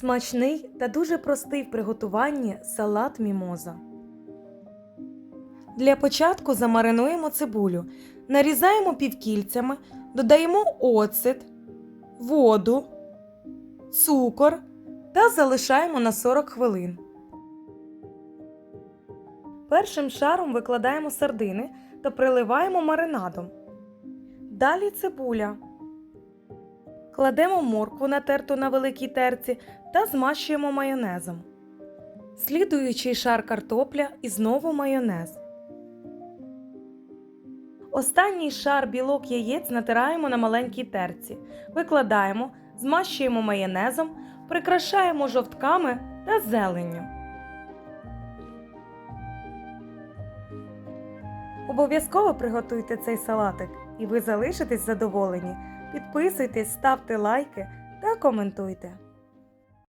Смачний та дуже простий в приготуванні салат мімоза. Для початку замаринуємо цибулю. Нарізаємо півкільцями, додаємо оцет, воду, цукор та залишаємо на 40 хвилин. Першим шаром викладаємо сардини та приливаємо маринадом. Далі цибуля. Кладемо моркву натерту на великій терці та змащуємо майонезом. Слідуючий шар картопля і знову майонез. Останній шар білок яєць натираємо на маленькій терці, викладаємо, змащуємо майонезом, прикрашаємо жовтками та зеленню. Обов'язково приготуйте цей салатик, і ви залишитесь задоволені. Підписуйтесь, ставте лайки та коментуйте.